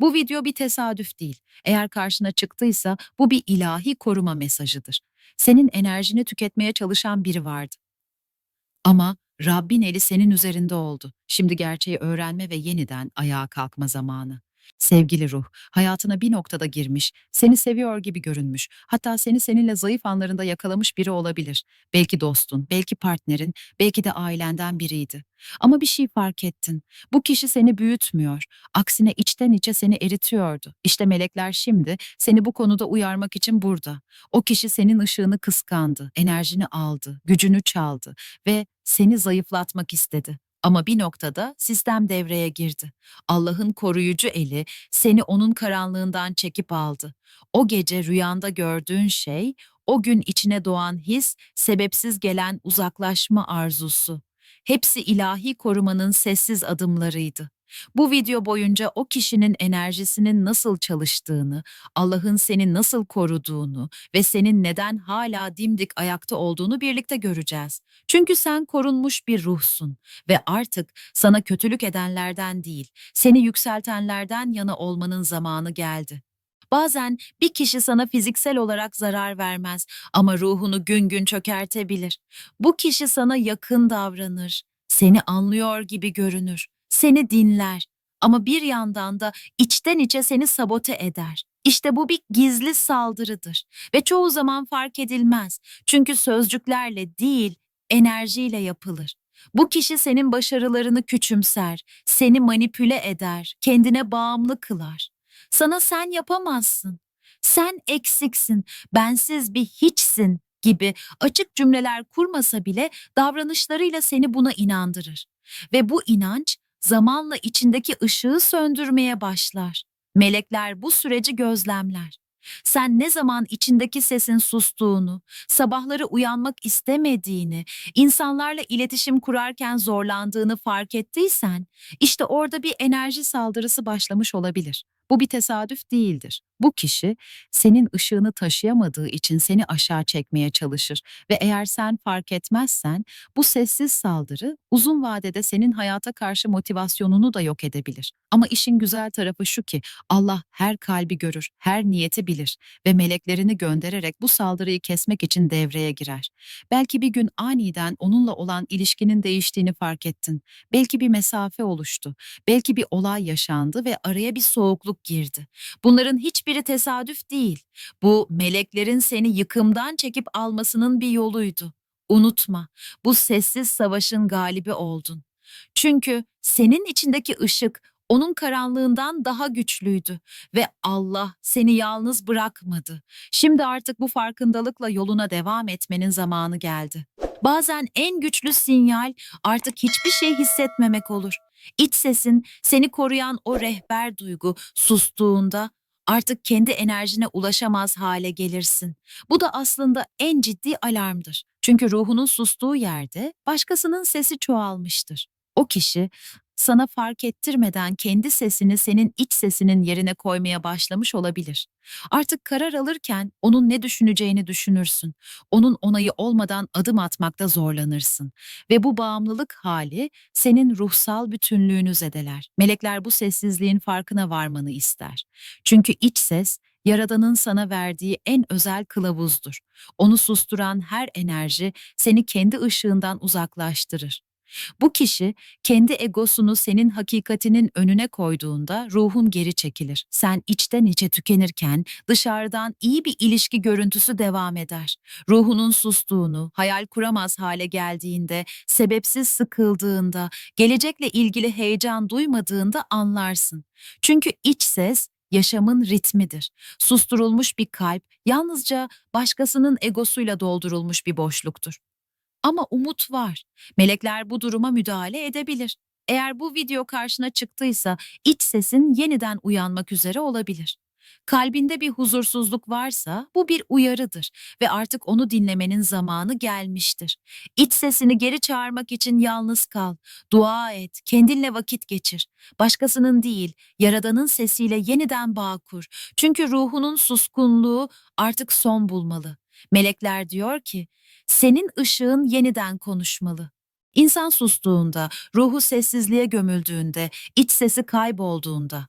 Bu video bir tesadüf değil. Eğer karşına çıktıysa bu bir ilahi koruma mesajıdır. Senin enerjini tüketmeye çalışan biri vardı. Ama Rabbin eli senin üzerinde oldu. Şimdi gerçeği öğrenme ve yeniden ayağa kalkma zamanı. Sevgili ruh, hayatına bir noktada girmiş, seni seviyor gibi görünmüş, hatta seni seninle zayıf anlarında yakalamış biri olabilir. Belki dostun, belki partnerin, belki de ailenden biriydi. Ama bir şey fark ettin. Bu kişi seni büyütmüyor. Aksine içten içe seni eritiyordu. İşte melekler şimdi seni bu konuda uyarmak için burada. O kişi senin ışığını kıskandı, enerjini aldı, gücünü çaldı ve seni zayıflatmak istedi. Ama bir noktada sistem devreye girdi. Allah'ın koruyucu eli seni onun karanlığından çekip aldı. O gece rüyanda gördüğün şey, o gün içine doğan his, sebepsiz gelen uzaklaşma arzusu. Hepsi ilahi korumanın sessiz adımlarıydı. Bu video boyunca o kişinin enerjisinin nasıl çalıştığını, Allah'ın seni nasıl koruduğunu ve senin neden hala dimdik ayakta olduğunu birlikte göreceğiz. Çünkü sen korunmuş bir ruhsun ve artık sana kötülük edenlerden değil, seni yükseltenlerden yana olmanın zamanı geldi. Bazen bir kişi sana fiziksel olarak zarar vermez ama ruhunu gün gün çökertebilir. Bu kişi sana yakın davranır, seni anlıyor gibi görünür, seni dinler ama bir yandan da içten içe seni sabote eder. İşte bu bir gizli saldırıdır ve çoğu zaman fark edilmez. Çünkü sözcüklerle değil, enerjiyle yapılır. Bu kişi senin başarılarını küçümser, seni manipüle eder, kendine bağımlı kılar. Sana sen yapamazsın, sen eksiksin, bensiz bir hiçsin gibi açık cümleler kurmasa bile davranışlarıyla seni buna inandırır. Ve bu inanç zamanla içindeki ışığı söndürmeye başlar. Melekler bu süreci gözlemler. Sen ne zaman içindeki sesin sustuğunu, sabahları uyanmak istemediğini, insanlarla iletişim kurarken zorlandığını fark ettiysen, işte orada bir enerji saldırısı başlamış olabilir. Bu bir tesadüf değildir. Bu kişi senin ışığını taşıyamadığı için seni aşağı çekmeye çalışır ve eğer sen fark etmezsen bu sessiz saldırı uzun vadede senin hayata karşı motivasyonunu da yok edebilir. Ama işin güzel tarafı şu ki Allah her kalbi görür, her niyeti bilir ve meleklerini göndererek bu saldırıyı kesmek için devreye girer. Belki bir gün aniden onunla olan ilişkinin değiştiğini fark ettin. Belki bir mesafe oluştu. Belki bir olay yaşandı ve araya bir soğukluk girdi. Bunların hiçbiri tesadüf değil. Bu meleklerin seni yıkımdan çekip almasının bir yoluydu. Unutma, bu sessiz savaşın galibi oldun. Çünkü senin içindeki ışık onun karanlığından daha güçlüydü ve Allah seni yalnız bırakmadı. Şimdi artık bu farkındalıkla yoluna devam etmenin zamanı geldi. Bazen en güçlü sinyal artık hiçbir şey hissetmemek olur. İç sesin seni koruyan o rehber duygu sustuğunda artık kendi enerjine ulaşamaz hale gelirsin. Bu da aslında en ciddi alarmdır. Çünkü ruhunun sustuğu yerde başkasının sesi çoğalmıştır. O kişi sana fark ettirmeden kendi sesini senin iç sesinin yerine koymaya başlamış olabilir. Artık karar alırken onun ne düşüneceğini düşünürsün. Onun onayı olmadan adım atmakta zorlanırsın. Ve bu bağımlılık hali senin ruhsal bütünlüğünü zedeler. Melekler bu sessizliğin farkına varmanı ister. Çünkü iç ses Yaradan'ın sana verdiği en özel kılavuzdur. Onu susturan her enerji seni kendi ışığından uzaklaştırır. Bu kişi kendi egosunu senin hakikatinin önüne koyduğunda ruhun geri çekilir. Sen içten içe tükenirken dışarıdan iyi bir ilişki görüntüsü devam eder. Ruhunun sustuğunu, hayal kuramaz hale geldiğinde, sebepsiz sıkıldığında, gelecekle ilgili heyecan duymadığında anlarsın. Çünkü iç ses yaşamın ritmidir. Susturulmuş bir kalp yalnızca başkasının egosuyla doldurulmuş bir boşluktur. Ama umut var. Melekler bu duruma müdahale edebilir. Eğer bu video karşına çıktıysa iç sesin yeniden uyanmak üzere olabilir. Kalbinde bir huzursuzluk varsa bu bir uyarıdır ve artık onu dinlemenin zamanı gelmiştir. İç sesini geri çağırmak için yalnız kal, dua et, kendinle vakit geçir. Başkasının değil, Yaradan'ın sesiyle yeniden bağ kur. Çünkü ruhunun suskunluğu artık son bulmalı. Melekler diyor ki, senin ışığın yeniden konuşmalı. İnsan sustuğunda, ruhu sessizliğe gömüldüğünde, iç sesi kaybolduğunda,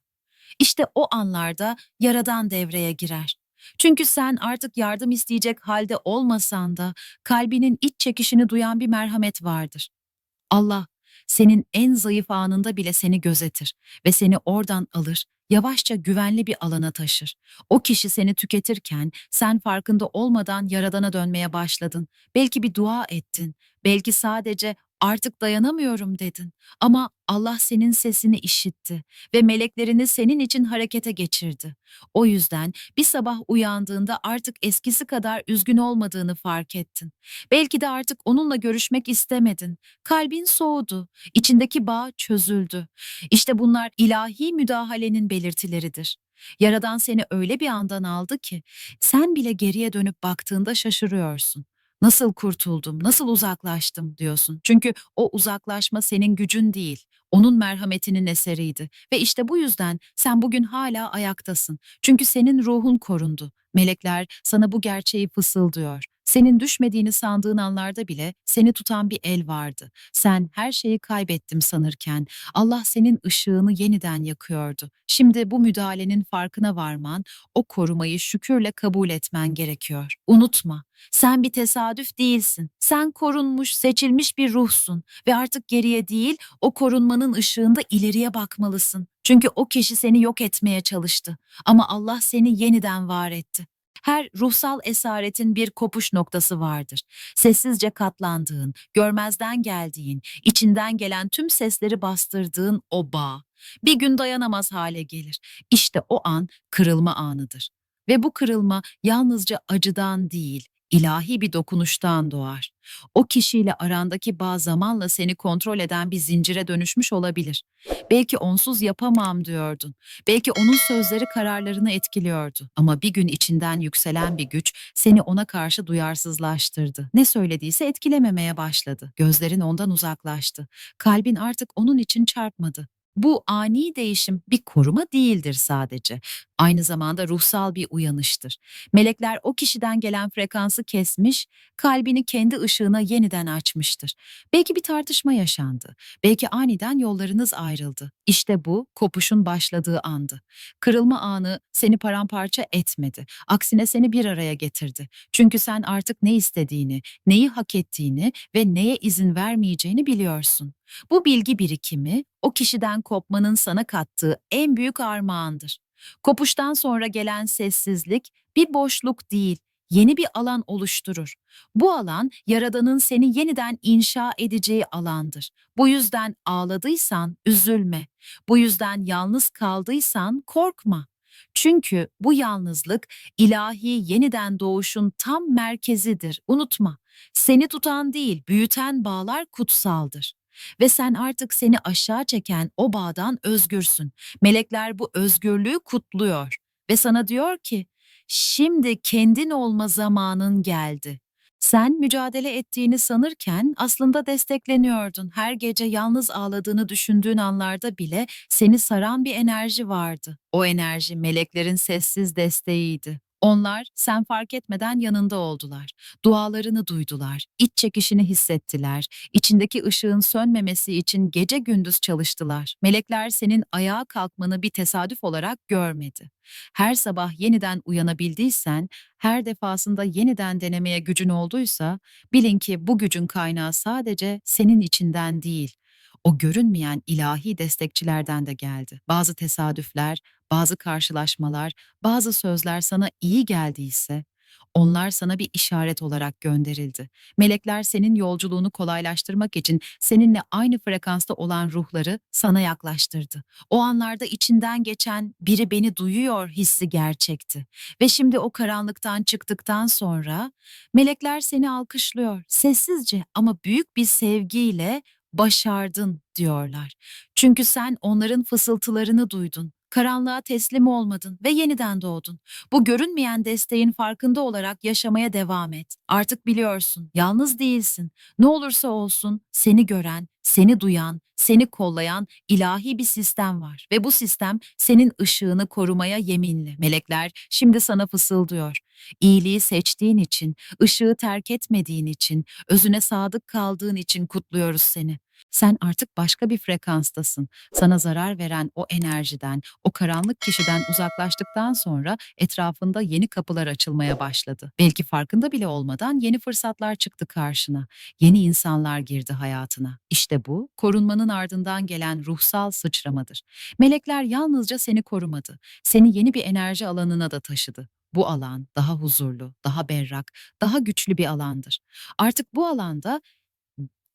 İşte o anlarda Yaradan devreye girer. Çünkü sen artık yardım isteyecek halde olmasan da kalbinin iç çekişini duyan bir merhamet vardır. Allah senin en zayıf anında bile seni gözetir ve seni oradan alır, yavaşça güvenli bir alana taşır. O kişi seni tüketirken sen farkında olmadan yaradana dönmeye başladın. Belki bir dua ettin, belki sadece artık dayanamıyorum dedin. Ama Allah senin sesini işitti ve meleklerini senin için harekete geçirdi. O yüzden bir sabah uyandığında artık eskisi kadar üzgün olmadığını fark ettin. Belki de artık onunla görüşmek istemedin. Kalbin soğudu, içindeki bağ çözüldü. İşte bunlar ilahi müdahalenin belirtileridir. Yaradan seni öyle bir andan aldı ki sen bile geriye dönüp baktığında şaşırıyorsun. Nasıl kurtuldum, nasıl uzaklaştım diyorsun. Çünkü o uzaklaşma senin gücün değil, onun merhametinin eseriydi. Ve işte bu yüzden sen bugün hala ayaktasın. Çünkü senin ruhun korundu. Melekler sana bu gerçeği fısıldıyor. Senin düşmediğini sandığın anlarda bile seni tutan bir el vardı. Sen her şeyi kaybettim sanırken Allah senin ışığını yeniden yakıyordu. Şimdi bu müdahalenin farkına varman, o korumayı şükürle kabul etmen gerekiyor. Unutma, sen bir tesadüf değilsin. Sen korunmuş, seçilmiş bir ruhsun ve artık geriye değil, o korunmanın ışığında ileriye bakmalısın. Çünkü o kişi seni yok etmeye çalıştı ama Allah seni yeniden var etti. Her ruhsal esaretin bir kopuş noktası vardır. Sessizce katlandığın, görmezden geldiğin, içinden gelen tüm sesleri bastırdığın o bağ. Bir gün dayanamaz hale gelir. İşte o an kırılma anıdır. Ve bu kırılma yalnızca acıdan değil, ilahi bir dokunuştan doğar. O kişiyle arandaki bağ zamanla seni kontrol eden bir zincire dönüşmüş olabilir. Belki onsuz yapamam diyordun. Belki onun sözleri kararlarını etkiliyordu. Ama bir gün içinden yükselen bir güç seni ona karşı duyarsızlaştırdı. Ne söylediyse etkilememeye başladı. Gözlerin ondan uzaklaştı. Kalbin artık onun için çarpmadı. Bu ani değişim bir koruma değildir sadece. Aynı zamanda ruhsal bir uyanıştır. Melekler o kişiden gelen frekansı kesmiş, kalbini kendi ışığına yeniden açmıştır. Belki bir tartışma yaşandı. Belki aniden yollarınız ayrıldı. İşte bu kopuşun başladığı andı. Kırılma anı seni paramparça etmedi. Aksine seni bir araya getirdi. Çünkü sen artık ne istediğini, neyi hak ettiğini ve neye izin vermeyeceğini biliyorsun. Bu bilgi birikimi o kişiden kopmanın sana kattığı en büyük armağandır. Kopuştan sonra gelen sessizlik bir boşluk değil, yeni bir alan oluşturur. Bu alan Yaradan'ın seni yeniden inşa edeceği alandır. Bu yüzden ağladıysan üzülme. Bu yüzden yalnız kaldıysan korkma. Çünkü bu yalnızlık ilahi yeniden doğuşun tam merkezidir. Unutma. Seni tutan değil, büyüten bağlar kutsaldır. Ve sen artık seni aşağı çeken o bağdan özgürsün. Melekler bu özgürlüğü kutluyor ve sana diyor ki, şimdi kendin olma zamanın geldi. Sen mücadele ettiğini sanırken aslında destekleniyordun. Her gece yalnız ağladığını düşündüğün anlarda bile seni saran bir enerji vardı. O enerji meleklerin sessiz desteğiydi. Onlar sen fark etmeden yanında oldular. Dualarını duydular, iç çekişini hissettiler. İçindeki ışığın sönmemesi için gece gündüz çalıştılar. Melekler senin ayağa kalkmanı bir tesadüf olarak görmedi. Her sabah yeniden uyanabildiysen, her defasında yeniden denemeye gücün olduysa, bilin ki bu gücün kaynağı sadece senin içinden değil, o görünmeyen ilahi destekçilerden de geldi. Bazı tesadüfler, bazı karşılaşmalar, bazı sözler sana iyi geldiyse, onlar sana bir işaret olarak gönderildi. Melekler senin yolculuğunu kolaylaştırmak için seninle aynı frekansta olan ruhları sana yaklaştırdı. O anlarda içinden geçen biri beni duyuyor hissi gerçekti. Ve şimdi o karanlıktan çıktıktan sonra melekler seni alkışlıyor. Sessizce ama büyük bir sevgiyle başardın diyorlar. Çünkü sen onların fısıltılarını duydun. Karanlığa teslim olmadın ve yeniden doğdun. Bu görünmeyen desteğin farkında olarak yaşamaya devam et. Artık biliyorsun, yalnız değilsin. Ne olursa olsun seni gören, seni duyan, seni kollayan ilahi bir sistem var ve bu sistem senin ışığını korumaya yeminli. Melekler şimdi sana fısıldıyor. İyiliği seçtiğin için, ışığı terk etmediğin için, özüne sadık kaldığın için kutluyoruz seni. Sen artık başka bir frekanstasın. Sana zarar veren o enerjiden, o karanlık kişiden uzaklaştıktan sonra etrafında yeni kapılar açılmaya başladı. Belki farkında bile olmadan yeni fırsatlar çıktı karşına. Yeni insanlar girdi hayatına. İşte bu korunmanın ardından gelen ruhsal sıçramadır. Melekler yalnızca seni korumadı. Seni yeni bir enerji alanına da taşıdı. Bu alan daha huzurlu, daha berrak, daha güçlü bir alandır. Artık bu alanda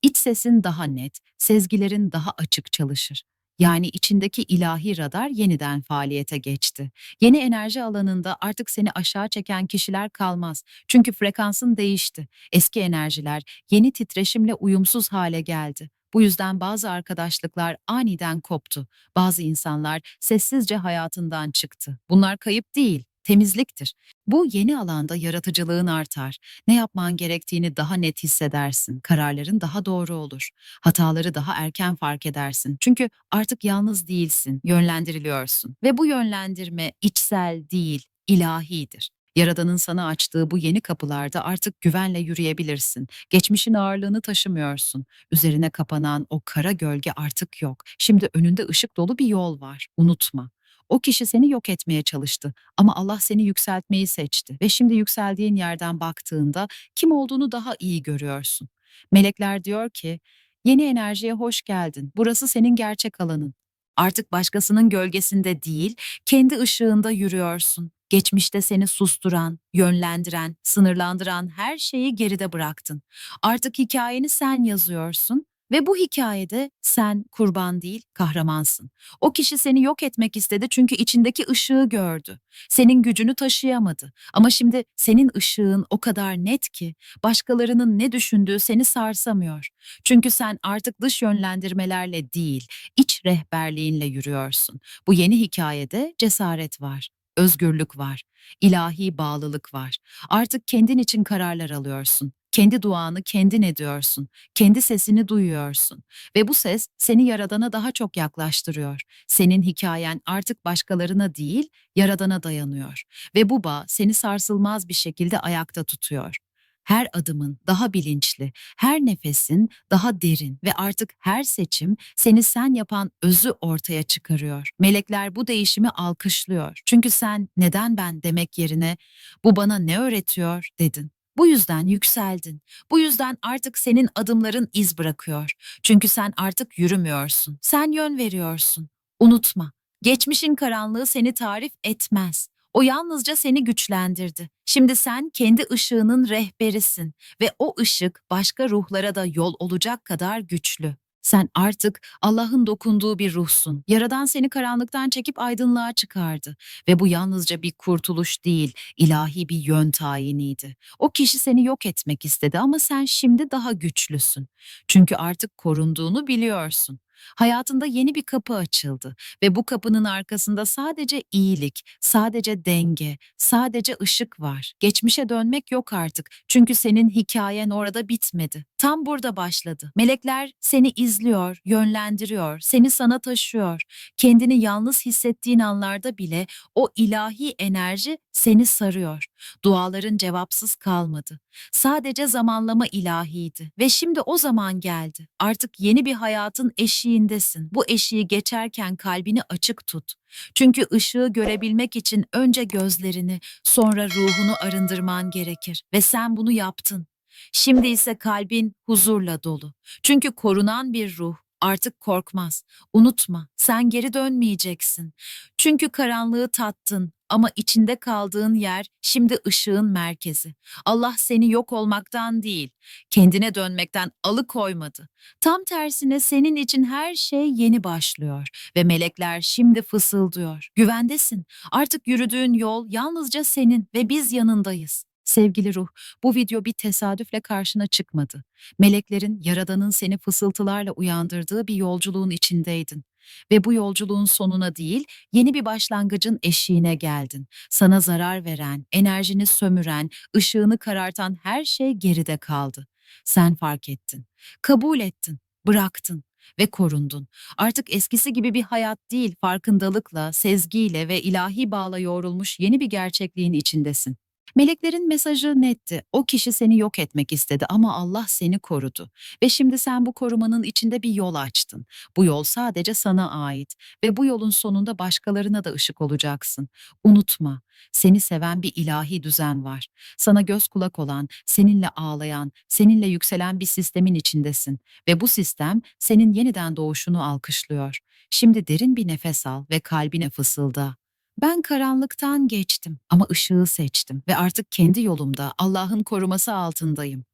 iç sesin daha net, sezgilerin daha açık çalışır. Yani içindeki ilahi radar yeniden faaliyete geçti. Yeni enerji alanında artık seni aşağı çeken kişiler kalmaz. Çünkü frekansın değişti. Eski enerjiler yeni titreşimle uyumsuz hale geldi. Bu yüzden bazı arkadaşlıklar aniden koptu. Bazı insanlar sessizce hayatından çıktı. Bunlar kayıp değil, temizliktir. Bu yeni alanda yaratıcılığın artar. Ne yapman gerektiğini daha net hissedersin. Kararların daha doğru olur. Hataları daha erken fark edersin. Çünkü artık yalnız değilsin, yönlendiriliyorsun. Ve bu yönlendirme içsel değil, ilahidir. Yaradanın sana açtığı bu yeni kapılarda artık güvenle yürüyebilirsin. Geçmişin ağırlığını taşımıyorsun. Üzerine kapanan o kara gölge artık yok. Şimdi önünde ışık dolu bir yol var. Unutma. O kişi seni yok etmeye çalıştı ama Allah seni yükseltmeyi seçti ve şimdi yükseldiğin yerden baktığında kim olduğunu daha iyi görüyorsun. Melekler diyor ki, yeni enerjiye hoş geldin. Burası senin gerçek alanın. Artık başkasının gölgesinde değil, kendi ışığında yürüyorsun. Geçmişte seni susturan, yönlendiren, sınırlandıran her şeyi geride bıraktın. Artık hikayeni sen yazıyorsun ve bu hikayede sen kurban değil, kahramansın. O kişi seni yok etmek istedi çünkü içindeki ışığı gördü. Senin gücünü taşıyamadı. Ama şimdi senin ışığın o kadar net ki başkalarının ne düşündüğü seni sarsamıyor. Çünkü sen artık dış yönlendirmelerle değil, iç rehberliğinle yürüyorsun. Bu yeni hikayede cesaret var. Özgürlük var, ilahi bağlılık var. Artık kendin için kararlar alıyorsun. Kendi duanı kendin ediyorsun. Kendi sesini duyuyorsun. Ve bu ses seni Yaradan'a daha çok yaklaştırıyor. Senin hikayen artık başkalarına değil, Yaradan'a dayanıyor. Ve bu bağ seni sarsılmaz bir şekilde ayakta tutuyor. Her adımın daha bilinçli, her nefesin daha derin ve artık her seçim seni sen yapan özü ortaya çıkarıyor. Melekler bu değişimi alkışlıyor. Çünkü sen neden ben demek yerine bu bana ne öğretiyor dedin. Bu yüzden yükseldin. Bu yüzden artık senin adımların iz bırakıyor. Çünkü sen artık yürümüyorsun. Sen yön veriyorsun. Unutma. Geçmişin karanlığı seni tarif etmez. O yalnızca seni güçlendirdi. Şimdi sen kendi ışığının rehberisin ve o ışık başka ruhlara da yol olacak kadar güçlü. Sen artık Allah'ın dokunduğu bir ruhsun. Yaradan seni karanlıktan çekip aydınlığa çıkardı ve bu yalnızca bir kurtuluş değil, ilahi bir yön tayiniydi. O kişi seni yok etmek istedi ama sen şimdi daha güçlüsün. Çünkü artık korunduğunu biliyorsun. Hayatında yeni bir kapı açıldı ve bu kapının arkasında sadece iyilik, sadece denge, sadece ışık var. Geçmişe dönmek yok artık çünkü senin hikayen orada bitmedi. Tam burada başladı. Melekler seni izliyor, yönlendiriyor, seni sana taşıyor. Kendini yalnız hissettiğin anlarda bile o ilahi enerji seni sarıyor. Duaların cevapsız kalmadı. Sadece zamanlama ilahiydi ve şimdi o zaman geldi. Artık yeni bir hayatın eşiğindesin. Bu eşiği geçerken kalbini açık tut. Çünkü ışığı görebilmek için önce gözlerini, sonra ruhunu arındırman gerekir ve sen bunu yaptın. Şimdi ise kalbin huzurla dolu. Çünkü korunan bir ruh artık korkmaz. Unutma, sen geri dönmeyeceksin. Çünkü karanlığı tattın ama içinde kaldığın yer şimdi ışığın merkezi. Allah seni yok olmaktan değil, kendine dönmekten alıkoymadı. Tam tersine senin için her şey yeni başlıyor ve melekler şimdi fısıldıyor. Güvendesin. Artık yürüdüğün yol yalnızca senin ve biz yanındayız. Sevgili ruh, bu video bir tesadüfle karşına çıkmadı. Meleklerin, Yaradan'ın seni fısıltılarla uyandırdığı bir yolculuğun içindeydin. Ve bu yolculuğun sonuna değil, yeni bir başlangıcın eşiğine geldin. Sana zarar veren, enerjini sömüren, ışığını karartan her şey geride kaldı. Sen fark ettin, kabul ettin, bıraktın ve korundun. Artık eskisi gibi bir hayat değil, farkındalıkla, sezgiyle ve ilahi bağla yoğrulmuş yeni bir gerçekliğin içindesin. Meleklerin mesajı netti. O kişi seni yok etmek istedi ama Allah seni korudu. Ve şimdi sen bu korumanın içinde bir yol açtın. Bu yol sadece sana ait ve bu yolun sonunda başkalarına da ışık olacaksın. Unutma, seni seven bir ilahi düzen var. Sana göz kulak olan, seninle ağlayan, seninle yükselen bir sistemin içindesin ve bu sistem senin yeniden doğuşunu alkışlıyor. Şimdi derin bir nefes al ve kalbine fısılda. Ben karanlıktan geçtim ama ışığı seçtim ve artık kendi yolumda Allah'ın koruması altındayım.